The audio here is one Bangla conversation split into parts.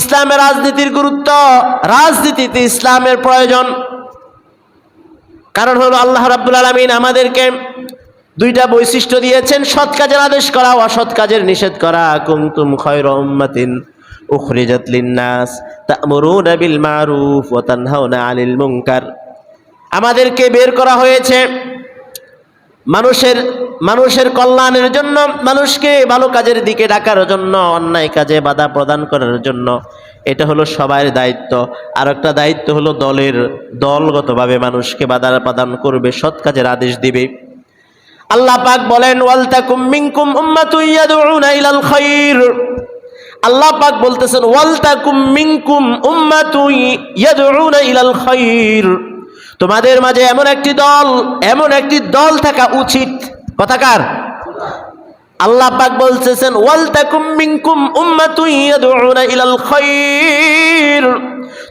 ইসলামের রাজনীতির গুরুত্ব, রাজনীতিতে ইসলামের প্রয়োজন। কারণ হলো আল্লাহ রাব্বুল আলমিন আমাদেরকে দুইটা বৈশিষ্ট্য দিয়েছেন, সৎ কাজের আদেশ করা, অসৎ কাজের নিষেধ করা। কুমতুম খয়র উম্মাতিন উখরিজাত লিন্নাস, তা'মুরুনা বিল মারুফ ওয়া তানহাউনা আনিল মুনকার। আমাদেরকে বের করা হয়েছে মানুষের মানুষের কল্যাণের জন্য, মানুষকে ভালো কাজের দিকে ডাকার জন্য, অন্যায় কাজে বাধা প্রদান করার জন্য, এটা হলো সবার দায়িত্ব। আর একটা দায়িত্ব হলো দলের, দলগতভাবে মানুষকে বাধা প্রদান করবে, সৎ কাজের আদেশ দিবে। আল্লাহ পাক বলেন, ওয়ালতাকুম মিনকুম উম্মাতুন ইয়াদউনা ইলাল খাইর। আল্লাহ পাক বলতেছেন, ওয়ালতাকুম মিনকুম উম্মাতুন ইয়াদউনা ইলাল খাইর। তোমাদের মাঝে এমন একটি দল, এমন একটি দল থাকা উচিত। কথাকার আল্লাহ পাক বলতেছেন, ওয়ালতাকুম মিনকুম উম্মাতুন ইয়াদউনা ইলাল খাইর।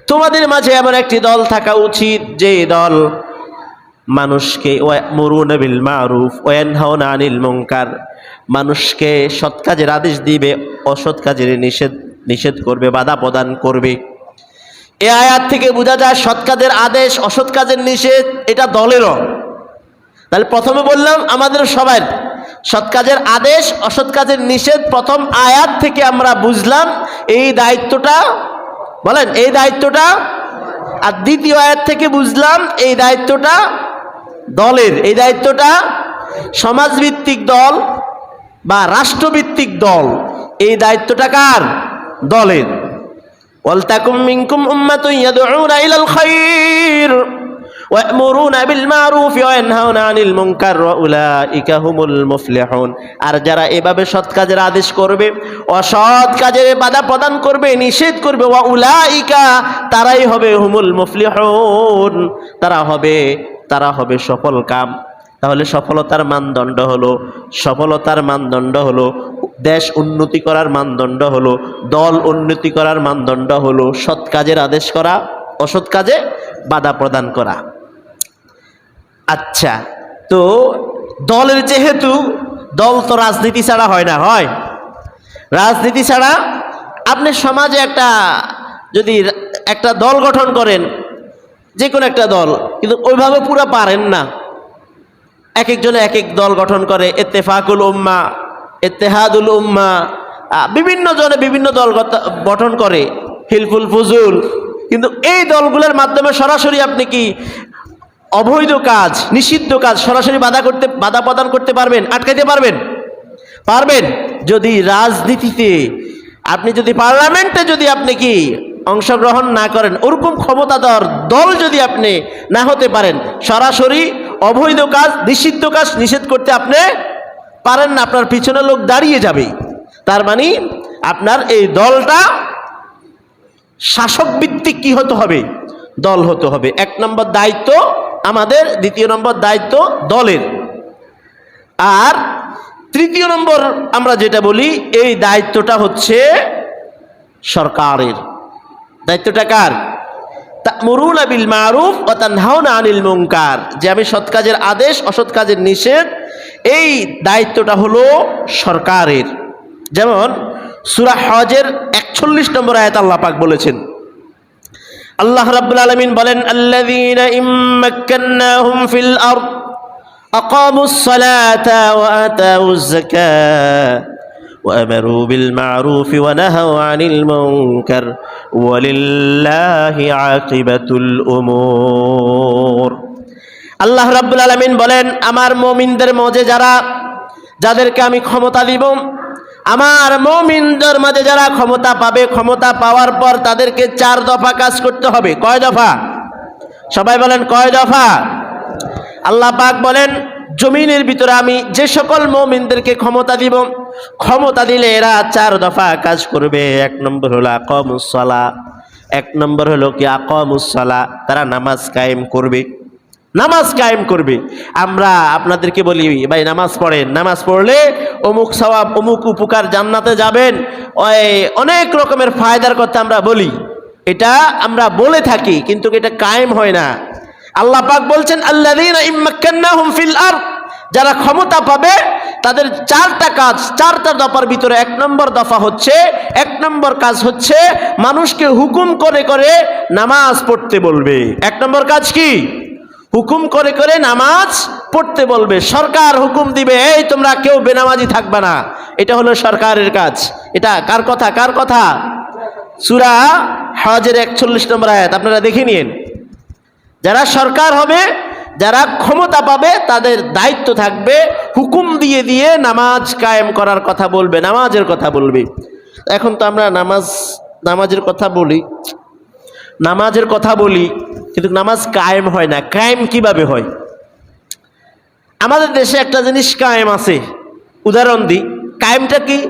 তোমাদের মাঝে এমন একটি দল থাকা উচিত, যে দল মানুষকে বিল মারুফ ওয়ানহাউনা আনিল মুনকার। মানুষকে সৎ কাজের আদেশ দিবে, অসৎ কাজের নিষেধ নিষেধ করবে, বাধা প্রদান করবে। এ আয়াত থেকে বোঝা যায় সৎ কাজের আদেশ, অসৎ কাজের নিষেধ, এটা দলেরও। তাহলে প্রথমে বললাম আমাদের সবার সৎ কাজের আদেশ, অসৎ কাজের নিষেধ, প্রথম আয়াত থেকে আমরা বুঝলাম এই দায়িত্বটা, বলেন, এই দায়িত্বটা, আর দ্বিতীয় আয়াত থেকে বুঝলাম এই দায়িত্বটা দলের, এই দায়িত্বটা সমাজভিত্তিক দল বা রাষ্ট্রভিত্তিক দল, এই দায়িত্বটা কার? দলের। ওয়ালতাকুম মিনকুম উম্মাতুন ইয়াদউনা ইলাল খাইর ويأمرون بالمعروف وينهون عن المنكر وأولئك هم المفلحون আর যারা এভাবে সৎ কাজের আদেশ করবে অসৎ কাজের বাধা প্রদান করবে নিষেধ করবে ওয়াউলাইকা তারাই হবে হুমুল মুফলিহুন তারা হবে তারা হবে সফল কাম তাহলে সফলতার মানদণ্ড হলো, সফলতার মানদণ্ড হলো, দেশ উন্নতি করার মানদণ্ড হলো, দল উন্নতি করার মানদণ্ড হলো, সৎ কাজের আদেশ করা, অসৎ কাজে বাধা প্রদান করা। আচ্ছা তো দলের যেহেতু দল তো রাজনীতি ছাড়া হয় না, হয়। রাজনীতি ছাড়া আপনি সমাজে একটা যদি একটা দল গঠন করেন যে কোনো একটা দল, কিন্তু ওইভাবে পুরো পারেন না। এক একজনে এক এক দল গঠন করে এত্তেফাকুল উম্মা এত্তেহাদুল উম্মা বিভিন্ন জনে বিভিন্ন দল গঠন করে, হিলফুল ফুজুল। কিন্তু এই দলগুলোর মাধ্যমে সরাসরি আপনি কি অবৈধ কাজ, নিষিদ্ধ কাজ সরাসরি বাধা করতে, বাধা প্রদান করতে পারবেন, আটকাইতে পারবেন? পারবেন। যদি রাজনীতিতে আপনি যদি পার্লামেন্টে যদি আপনি কি অংশগ্রহণ না করেন, ওরকম ক্ষমতাধর দল যদি আপনি না হতে পারেন, সরাসরি অবৈধ কাজ, নিষিদ্ধ কাজ নিষেধ করতে আপনি পারেন না, আপনার পিছনে লোক দাঁড়িয়ে যাবে। তার মানে আপনার এই দলটা শাসক ভিত্তিক কি হতে হবে? দল হতে হবে। এক নম্বর দায়িত্ব আমাদের, দ্বিতীয় নম্বর দায়িত্ব দলের। আর তৃতীয় নম্বর আমরা যেটা বলি, এই দায়িত্বটা হচ্ছে সরকারের। দায়িত্বটা কার? মরুন বিল মারুফ ও তানহাউনা আনিল মুনকার। যে আমি সৎ কাজের আদেশ, অসৎ কাজের নিষেধ, এই দায়িত্বটা হলো সরকারের। যেমন সুরা হজের একচল্লিশ নম্বর আয়াত আল্লাহ বলেছেন, আল্লাহ রাব্বুল আলামিন বলেন, আল্লাযীনা ইম্মাক্কান্নাহুম ফিল আরদ, আকামুস সালাতা ওয়া আতাউজ وأمروا بالمعروف ونهوا عن المنكر ولله عاقبة الأمور আল্লাহ রাব্বুল আলামিন বলেন আমার মমিনদের মধ্যে যারা যাদেরকে আমি ক্ষমতা দিব আমার মমিনদের মাঝে যারা ক্ষমতা পাবে ক্ষমতা পাওয়ার পর তাদেরকে চার দফা কাজ করতে হবে কয় দফা সবাই বলেন কয় দফা আল্লাহ পাক বলেন জমিনের ভিতরে আমি যে সকল মমিনদেরকে ক্ষমতা দিব, ক্ষমতা দিলে এরা চার দফা কাজ করবে। এক নম্বর হলো আকমুসলা এক নম্বর হলো কি আকমুসলা তারা নামাজ কায়েম করবে। নামাজ কায়েম করবে। আমরা আপনাদেরকে বলি, ভাই, নামাজ পড়েন। নামাজ পড়লে অমুক সওয়াব, অমুক উপকার জান্নাতে যাবেন। অনেক রকমের ফায়দার কথা আমরা বলি। এটা আমরা বলে থাকি, কিন্তু এটা কায়েম হয় না। আল্লাহ পাক বলছেন ফিল আরদ যারা ক্ষমতা পাবে, তাদের চারটা কাজ, চারটা দফার ভিতরে এক নম্বর দফা হচ্ছে, এক নম্বর কাজ হচ্ছে মানুষকে হুকুম করে করে নামাজ পড়তে বলবে। এক নম্বর কাজ কি? হুকুম করে করে নামাজ পড়তে বলবে। সরকার হুকুম দিবে, এই তোমরা কেউ বেনামাজি থাকবে না। এটা হলো সরকারের কাজ। এটা কার কথা? কার কথা? সুরা হজের একচল্লিশ নম্বর আয়াত। আপনারা দেখে নিন। যারা সরকার হবে, যারা ক্ষমতা পাবে, তাদের দায়িত্ব থাকবে, হুকুম দিয়ে দিয়ে নামাজ কায়েম করার কথা বলবে, নামাজের কথা বলবে। এখন তো আমরা নামাজ, নামাজের কথা বলি। নামাজের কথা বলি, কিন্তু নামাজ কায়েম হয় না। কায়েম কীভাবে হয়? আমাদের দেশে একটা জিনিস কায়েম আছে। উদাহরণ দিই। কায়েমটা কি?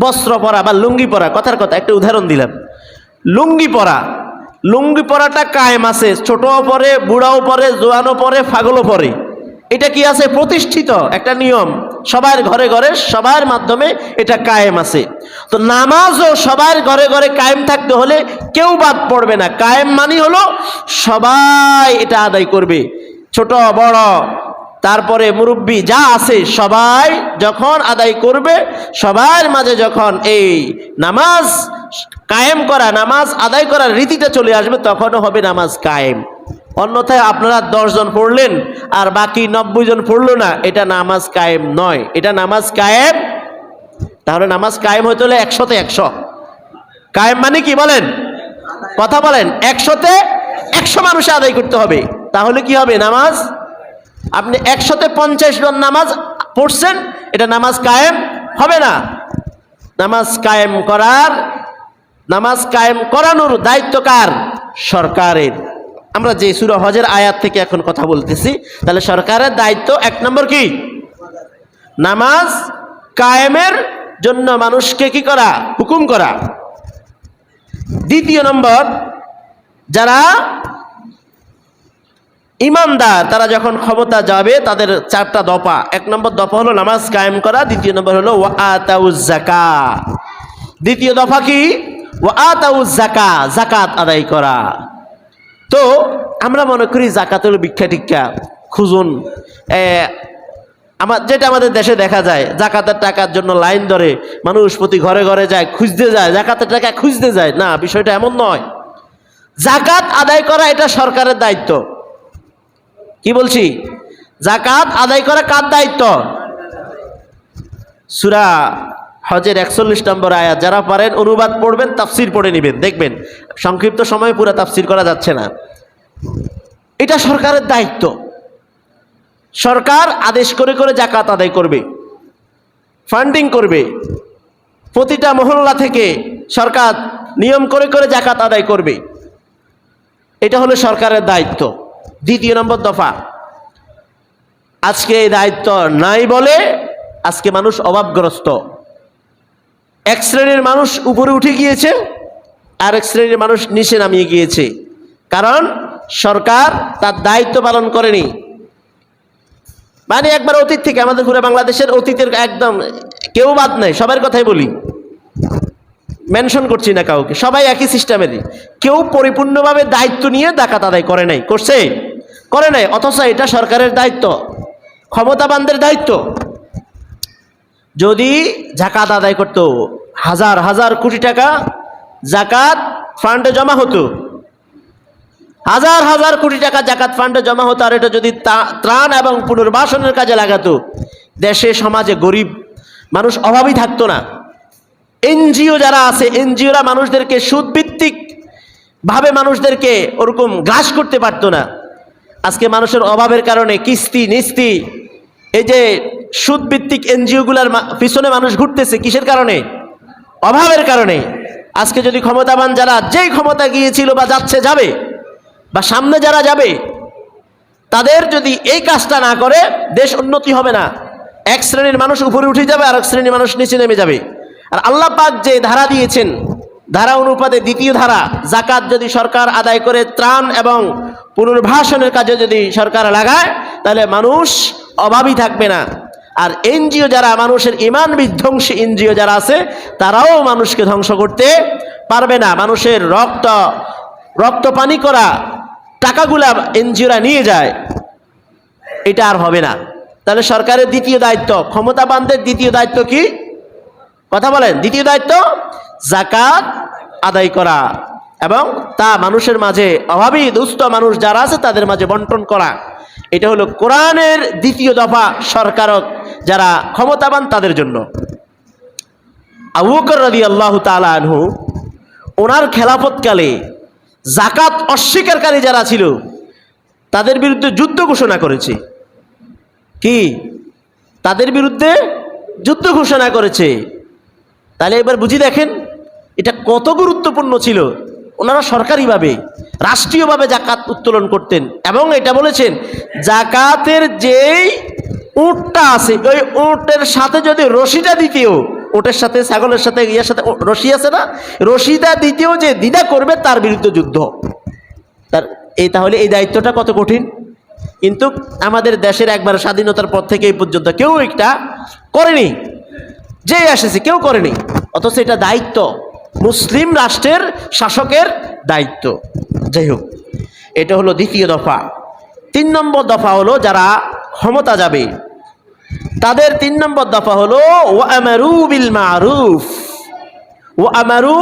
বস্ত্র পরা বা লুঙ্গি পরা। কথার কথা, একটা উদাহরণ দিলাম। লুঙ্গি পরা। লুঙ্গি পরাটা কায়েম আছে, ছোটও পরে, বুড়াও পরে, জোয়ানও পরে ফাগলও পরে। এটা কি আছে? প্রতিষ্ঠিত একটা নিয়ম। সবার ঘরে ঘরে, সবার মাধ্যমে এটা কায়েম আছে। তো নামাজও সবার ঘরে ঘরে কায়েম থাকতে হলে কেউ বাদ পড়বে না। কায়েম মানি হলো সবাই এটা আদায় করবে। ছোট, বড় তারপরে মুরব্বী যা আছে সবাই যখন আদায় করবে, সবার মাঝে যখন এই নামাজ কায়েম করা, নামাজ আদায় করার রীতিটা চলে আসবে, তখনও হবে নামাজ কায়েম। অন্যথায় আপনারা দশজন পড়লেন আর বাকি নব্বই জন পড়ল না, এটা নামাজ কায়েম নয়, এটা নামাজ কায়েম। তাহলে নামাজ কায়েম হতে হলে একশোতে একশো। কায়েম মানে কি বলেন? কথা বলেন, একশোতে একশো মানুষে আদায় করতে হবে, তাহলে কি হবে নামাজ? আপনি একশোতে পঞ্চাশ জন নামাজ পড়ছেন, এটা নামাজ কায়েম হবে না। নামাজ কায়েম করার, নামাজ কায়েম করানোর দায়িত্ব কার? সরকারের। আমরা যে সুরা হজের আয়াত থেকে এখন কথা বলতেছি, তাহলে সরকারের দায়িত্ব এক নম্বর কি? নামাজ কায়েমের জন্য মানুষকে কি করা? হুকুম করা। দ্বিতীয় নম্বর, যারা ইমানদার, তারা যখন ক্ষমতা যাবে, তাদের চারটা দফা। এক নম্বর দফা হলো নামাজ কায়েম করা, দ্বিতীয় নম্বর হলো জাকা দ্বিতীয় দফা কি? জাকা জাকাত আদায় করা। তো, আমরা মনে করি জাকাত হলো ভিক্ষা টিক্ষা খুঁজুন। আমার যেটা আমাদের দেশে দেখা যায় জাকাতের টাকার জন্য লাইন ধরে, মানুষ প্রতি ঘরে ঘরে যায়, খুঁজতে যায় জাকাতের টাকা খুঁজতে যায়। না, বিষয়টা এমন নয়। জাকাত আদায় করা এটা সরকারের দায়িত্ব। কি বলছি? জাকাত আদায় করা কার দায়িত্ব? সুরা হজের একচল্লিশ নম্বর আয়াত, যারা পারেন অনুবাদ পড়বেন, তাফসির পড়ে নেবেন, দেখবেন। সংক্ষিপ্ত সময় পুরো তাফসির করা যাচ্ছে না। এটা সরকারের দায়িত্ব। সরকার আদেশ করে করে জাকাত আদায় করবে, ফান্ডিং করবে। প্রতিটা মহল্লা থেকে সরকার নিয়ম করে করে জাকাত আদায় করবে। এটা হলো সরকারের দায়িত্ব। দ্বিতীয় নম্বর দফা। আজকে এই দায়িত্ব নাই বলে আজকে মানুষ অভাবগ্রস্ত। এক শ্রেণির মানুষ উপরে উঠে গিয়েছে আর এক শ্রেণির মানুষ নিচে নামিয়ে গিয়েছে। কারণ সরকার তার দায়িত্ব পালন করেনি। মানে একবার অতীত থেকে আমাদের পুরো বাংলাদেশের অতীতের একদম কেউ বাদ নাই, সবার কথাই বলি। মেনশন করছি না কাউকে, সবাই একই সিস্টেমেরই কেউ পরিপূর্ণভাবে দায়িত্ব নিয়ে ডাকাত আদায় করে নাই, করছে? করে নাই, অথচ এটা সরকারের দায়িত্ব, ক্ষমতাবানদের দায়িত্ব। যদি জাকাত আদায় করত, হাজার হাজার কোটি টাকা জাকাত ফান্ডে জমা হতো। হাজার হাজার কোটি টাকা জাকাত ফান্ডে জমা হতো, আর এটা যদি ত্রাণ এবং পুনর্বাসনের কাজে লাগাতো, দেশে, সমাজে গরিব মানুষ অভাবই থাকতো না। এনজিও যারা আছে, এনজিওরা মানুষদেরকে সুদভিত্তিক ভাবে মানুষদেরকে ওরকম গ্রাস করতে পারতো না। আজকে মানুষের অভাবের কারণে কিস্তি, নিস্তি, এই যে সুদভিত্তিক এনজিওগুলার পিছনে মানুষ ঘুরতেছে, কিসের কারণে? অভাবের কারণে। আজকে যদি ক্ষমতাবান যারা যেই ক্ষমতা গিয়েছিল বা যাচ্ছে, যাবে, বা সামনে যারা যাবে, তাদের যদি এই কাজটা না করে, দেশ উন্নতি হবে না। এক শ্রেণির মানুষ উপরে উঠে যাবে আর এক শ্রেণির মানুষ নিচে নেমে যাবে। আর আল্লাহ পাক যে ধারা দিয়েছেন ধারা অনুপাতে দ্বিতীয় ধারা জাকাত যদি সরকার আদায় করে ত্রাণ এবং পুনর্বাসনের কাজে যদি সরকার লাগায়, তাহলে মানুষ অভাবী থাকবে না। আর এনজিও যারা, মানুষের ইমান বিধ্বংসী এনজিও যারা আছে, তারাও মানুষকে ধ্বংস করতে পারবে না। মানুষের রক্ত রক্ত পানি করা টাকাগুলা এনজিওরা নিয়ে যায়। এটা আর হবে না। তাহলে সরকারের দ্বিতীয় দায়িত্ব, ক্ষমতাবানদের দ্বিতীয় দায়িত্ব কি? কথা বলেন, দ্বিতীয় দায়িত্ব জাকাত আদায় করা এবং তা মানুষের মাঝে অভাবী, দুস্থ মানুষ যারা আছে তাদের মাঝে বন্টন করা। এটা হলো কোরআনের দ্বিতীয় দফা সরকারক যারা ক্ষমতাবান তাদের জন্য। আবুকর রাদি আল্লাহ আনহু ওনার খেলাফতকালে জাকাত অস্বীকারী যারা ছিল, তাদের বিরুদ্ধে যুদ্ধ ঘোষণা করেছে। কি? তাদের বিরুদ্ধে যুদ্ধ ঘোষণা করেছে। তাহলে এবার বুঝি দেখেন কত গুরুত্বপূর্ণ ছিল? ওনারা সরকারিভাবে, রাষ্ট্রীয়ভাবে জাকাত উত্তোলন করতেন এবং এটা বলেছেন, জাকাতের যেই উঁটটা আছে, ওই উঁটের সাথে যদি রশিটা দ্বিতীয় ওটের সাথে, ছাগলের সাথে, ইয়ের সাথে রশি আছে না? রশিটা দ্বিতীয় যে দ্বিধা করবে, তার বিরুদ্ধে যুদ্ধ। তার, এই তাহলে এই দায়িত্বটা কত কঠিন? কিন্তু আমাদের দেশের একবার স্বাধীনতার পর থেকে এই পর্যন্ত কেউ একটা করেনি। যে এসেছে, কেউ করেনি। অথচ এটা দায়িত্ব। মুসলিম রাষ্ট্রের শাসকের দায়িত্ব। যাই হোক, এটা হলো দ্বিতীয় দফা। তিন নম্বর দফা হলো যারা ক্ষমতা যাবে। তাদের তিন নম্বর দফা হলো ও আমারু বিল মারুফ ও আমারু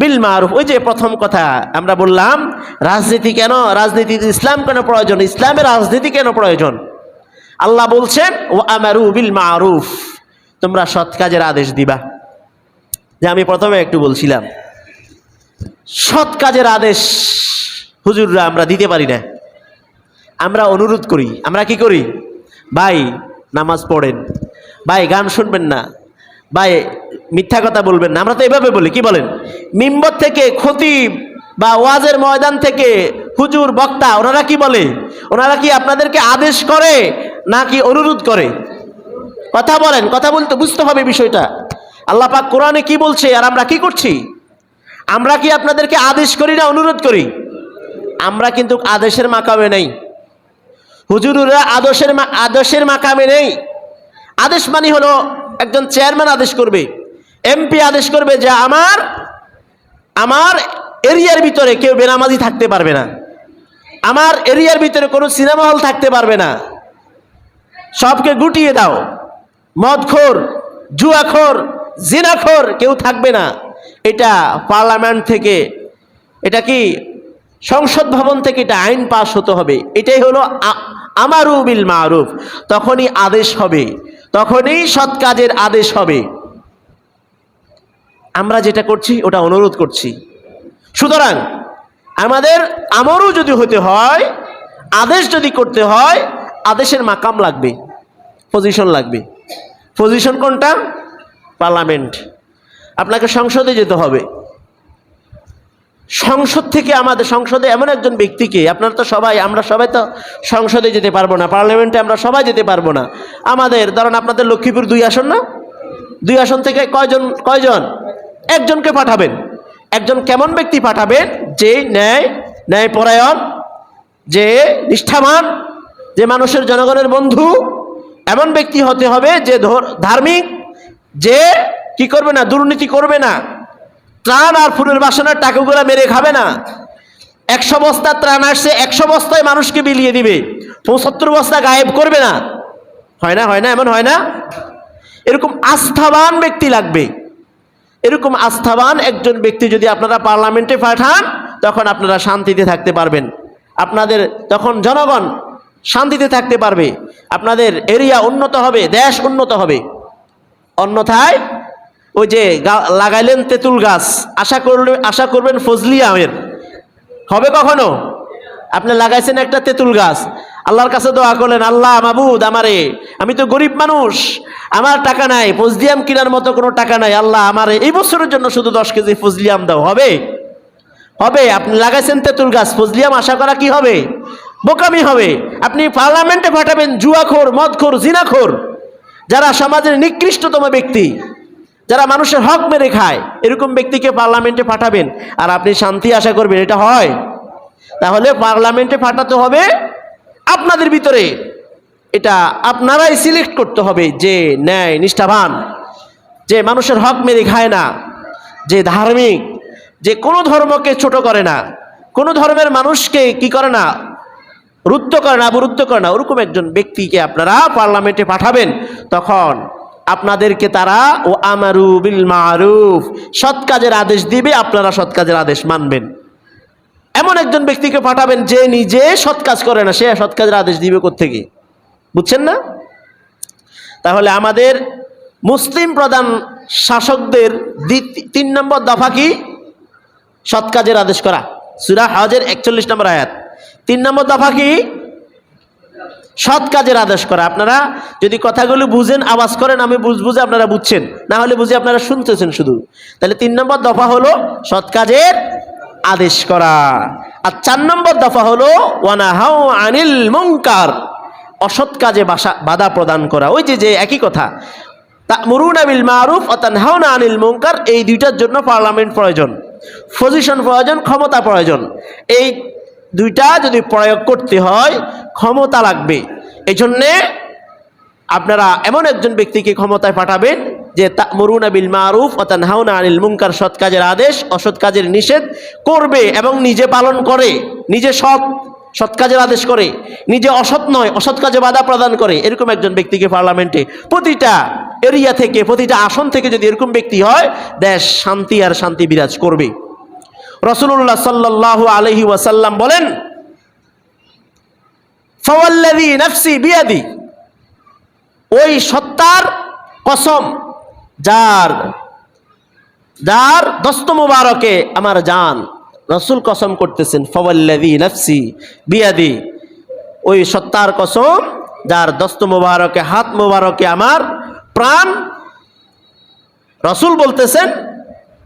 বিল মারুফ ওই যে প্রথম কথা আমরা বললাম, রাজনীতি কেন, রাজনীতি ইসলাম কেন প্রয়োজন, ইসলামের রাজনীতি কেন প্রয়োজন? আল্লাহ বলছেন ও আমারু বিল মারুফ তোমরা সৎ কাজের আদেশ দিবা। যে আমি প্রথমে একটু বলছিলাম, সৎ কাজের আদেশ হুজুররা আমরা দিতে পারি না। আমরা অনুরোধ করি, আমরা কি করি? ভাই, নামাজ পড়েন। ভাই, গান শুনবেন না। ভাই, মিথ্যা কথা বলবেন না। আমরা তো এভাবে বলি, কি বলেন? মিম্বর থেকে খতিব বা ওয়াজের ময়দান থেকে হুজুর, বক্তা, ওনারা কি বলে? ওনারা কি আপনাদেরকে আদেশ করে নাকি অনুরোধ করে? কথা বলেন, কথা বলতে বুঝতে হবে বিষয়টা। আল্লাহ পাক কোরআনে কি বলছে আর আমরা কি করছি? আমরা কি আপনাদেরকে আদেশ করি না অনুরোধ করি? আমরা কিন্তু আদেশের মাকামে নেই। হুজুরুরা আদর্শের আদর্শের মাকামে নেই। আদেশ মানে হলো একজন চেয়ারম্যান আদেশ করবে, এমপি আদেশ করবে যে আমার আমার এরিয়ার ভিতরে কেউ বেনামাজি থাকতে পারবে না। আমার এরিয়ার ভিতরে কোনো সিনেমা হল থাকতে পারবে না। সবকে গুটিয়ে দাও। মদখোর, জুয়াখোর জিনাখোর কেউ থাকবে না। এটা পার্লামেন্ট থেকে, এটা কি সংসদ ভবন থেকে এটা আইন পাস হতে হবে। এটাই হলো আমারু বিল মারুফ। তখনই আদেশ হবে, তখনই সৎ কাজের আদেশ হবে। আমরা যেটা করছি, ওটা অনুরোধ করছি। সুতরাং আমাদের আমারও যদি হতে হয়, আদেশ যদি করতে হয়, আদেশের মাকাম লাগবে পজিশন লাগবে। পজিশন কোনটা? পার্লামেন্ট, আপনাকে সংসদে যেতে হবে। সংসদ থেকে আমাদের, সংসদে এমন একজন ব্যক্তিকে আপনারা তো সবাই, আমরা সবাই তো সংসদে যেতে পারব না, পার্লামেন্টে আমরা সবাই যেতে পারব না। আমাদের, ধরেন আপনাদের লক্ষ্মীপুর দুই আসন না? দুই আসন থেকে কয়জন কয়জন? একজনকে পাঠাবেন। একজন কেমন ব্যক্তি পাঠাবেন? যে ন্যায়, ন্যায়পরায়ণ, যে নিষ্ঠাবান, যে মানুষের জনগণের বন্ধু, এমন ব্যক্তি হতে হবে যে ধর- ধার্মিক যে কি করবে না, দুর্নীতি করবে না, ত্রাণ আর ফুলের বাসনার টাকাগুলো মেরে খাবে না। একশো বস্তা ত্রাণ আসছে একশো বস্তায় মানুষকে বিলিয়ে দিবে। পঁচাত্তর বস্তা গায়েব করবে না। হয় না হয় না, এমন হয় না? এরকম আস্থাবান ব্যক্তি লাগবে। এরকম আস্থাবান একজন ব্যক্তি যদি আপনারা পার্লামেন্টে পাঠান, তখন আপনারা শান্তিতে থাকতে পারবেন। আপনাদের তখন জনগণ শান্তিতে থাকতে পারবে। আপনাদের এরিয়া উন্নত হবে, দেশ উন্নত হবে। অন্যথায় ওই যে লাগাইলেন তেঁতুল গাছ। আশা করলে আশা করবেন ফজলি আমের। হবে কখনো? আপনি লাগাইছেন একটা তেঁতুল গাছ। আল্লাহর কাছে দোয়া করলেন, আল্লাহ মাবুদ আমারে, আমি তো গরিব মানুষ, আমার টাকা নাই ফজলিয়াম কেনার মতো কোনো টাকা নাই। আল্লাহ আমারে এই বছরের জন্য শুধু দশ কেজি ফজলিয়াম দাও। হবে? হবে। আপনি লাগাইছেন তেঁতুল গাছ ফজলিয়াম আশা করা কি হবে? বোকামি হবে। আপনি পার্লামেন্টে পাঠাবেন, জুয়াখোর, মদখোর, জিনাখোর। যারা সমাজের নিকৃষ্টতম ব্যক্তি, যারা মানুষের হক মেরে খায়, এরকম ব্যক্তিকে পার্লামেন্টে পাঠাবেন আর আপনি শান্তি আশা করবেন, এটা হয়। তাহলে পার্লামেন্টে পাঠাতে হবে আপনাদের ভিতরে। এটা আপনারাই সিলেক্ট করতে হবে যে ন্যায়, নিষ্ঠাবান, যে মানুষের হক মেরে খায় না, যে ধার্মিক, যে কোনো ধর্মকে ছোট করে না, কোনো ধর্মের মানুষকে কি করে না রুদ্ধ করে না অবরুদ্ধ করে না। ওরকম একজন ব্যক্তিকে আপনারা পার্লামেন্টে পাঠাবেন, তখন আপনাদেরকে তারা, ও আমারু বিল মারুফ সৎ কাজের আদেশ দিবে, আপনারা সৎ কাজের আদেশ মানবেন। এমন একজন ব্যক্তিকে পাঠাবেন যে নিজে সৎ কাজ করে না, সে সৎ কাজের আদেশ দিবে কোথেকে বুঝছেন না? তাহলে আমাদের মুসলিম প্রধান শাসকদের তিন নম্বর দফা কি? সৎ কাজের আদেশ করা। সুরা হজের একচল্লিশ নম্বর আয়াত। তিন নম্বর দফা কি? সৎ কাজের আদেশ করা। আপনারা যদি কথাগুলো বুঝেন, আওয়াজ করেন, আমি বুঝব যে আপনারা বুঝছেন। না হলে বুঝে আপনারা শুনতেছেন শুধু। তাহলে তিন নম্বর দফা হলো সৎ কাজের আদেশ করা। আর চার নম্বর দফা হলো ওয়ানাহাও আনিল মুঙ্কার অসৎ কাজে বাসা, বাধা প্রদান করা। ওই যে যে একই কথা। মরুনা বিল মারুফ অতানহাওনা আনিল মুঙ্কার এই দুইটার জন্য পার্লামেন্ট প্রয়োজন। পজিশন প্রয়োজন, ক্ষমতা প্রয়োজন। এই দুইটা যদি প্রয়োগ করতে হয়, ক্ষমতা লাগবে। এই জন্যে আপনারা এমন একজন ব্যক্তিকে ক্ষমতায় পাঠাবেন যে মরুনা বিল মারুফ অতানহাওনা আনিল মুঙ্কার সৎ কাজের আদেশ, অসৎ কাজের নিষেধ করবে এবং নিজে পালন করে, নিজে সৎ সৎ কাজের আদেশ করে, নিজে অসৎ নয়, অসৎ কাজে বাধা প্রদান করে। এরকম একজন ব্যক্তিকে পার্লামেন্টে প্রতিটা এরিয়া থেকে, প্রতিটা আসন থেকে যদি এরকম ব্যক্তি হয়, দেশ শান্তি আর শান্তি বিরাজ করবে। রসুল্লাহ সাল্লাহ আলহি ওয়াসাল্লাম বলেন, ফওয়াল্লাযী নাফসি বিয়াদি ওই সত্তার কসম যার যার দস্ত মুবারকে আমার জান, রসুল কসম করতেছেন, ফওয়াল্লাযী নাফসি বিয়াদি ওই সত্তার কসম যার দস্ত মুবারকে, হাত মুবারকে আমার প্রাণ। রসুল বলতেছেন,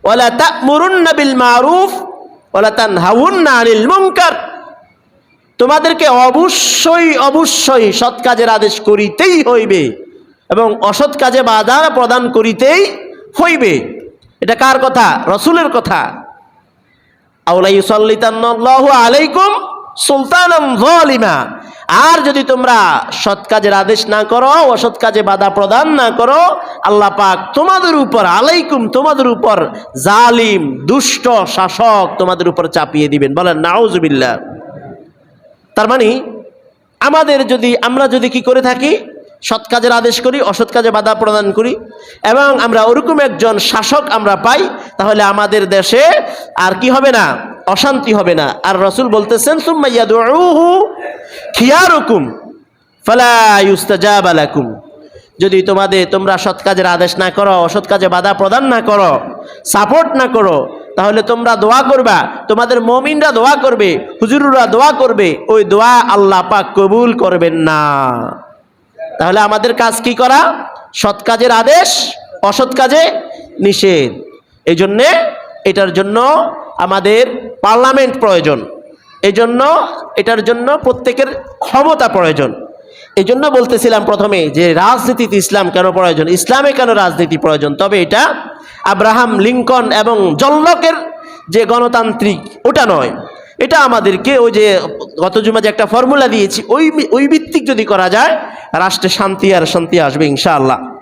ওয়ালা তা'মুরুন্না বিল মারুফ তোমাদেরকে অবশ্যই অবশ্যই সৎ কাজের আদেশ করিতেই হইবে এবং অসৎ কাজে বাধা প্রদান করিতেই হইবে। এটা কার কথা? রসুলের কথা। আউলাই সুলতান আলাইকুম সুলতানম আর যদি তোমরা সৎ কাজের আদেশ না করো, অসৎ কাজে বাধা প্রদান না করো, আল্লাহ পাক তোমাদের উপর, আলাইকুম তোমাদের উপর জালিম, দুষ্ট, শাসক তোমাদের উপর চাপিয়ে দিবেন। বলেন, নাউজুবিল্লাহ। তার মানে আমাদের যদি, আমরা যদি কি করে থাকি? সৎ কাজের আদেশ করি, অসৎ কাজে বাধা প্রদান করি, এবং আমরা ওরকম একজন শাসক আমরা পাই, তাহলে আমাদের দেশে আর কি হবে না? অশান্তি হবে না। আর রসুল বলতেছেন খিয়ারুকুম যদি তোমাদের, তোমরা সৎ কাজের আদেশ না করো, অসৎ কাজে বাধা প্রদান না করো, সাপোর্ট না করো, তাহলে তোমরা দোয়া করবা। তোমাদের মমিনরা দোয়া করবে, হুজুররা দোয়া করবে, ওই দোয়া আল্লাহ পাক কবুল করবেন না। তাহলে আমাদের কাজ কি করা? সৎ কাজের আদেশ, অসৎ কাজে নিষেধ। এই জন্যে, এটার জন্য আমাদের পার্লামেন্ট প্রয়োজন। এই জন্য এটার জন্য প্রত্যেকের ক্ষমতা প্রয়োজন। এই জন্য বলতেছিলাম প্রথমে যে রাজনীতিতে ইসলাম কেন প্রয়োজন? ইসলামে কেন রাজনীতি প্রয়োজন? তবে এটা আব্রাহাম লিঙ্কন এবং জল্লকের যে গণতান্ত্রিক, ওটা নয়। এটা আমাদেরকে ওই যে গত জুমা যে একটা ফর্মুলা দিয়েছি, ওই ওই ভিত্তিক যদি করা যায়, রাষ্ট্রে শান্তি আর শান্তি আসবে ইনশাআল্লাহ।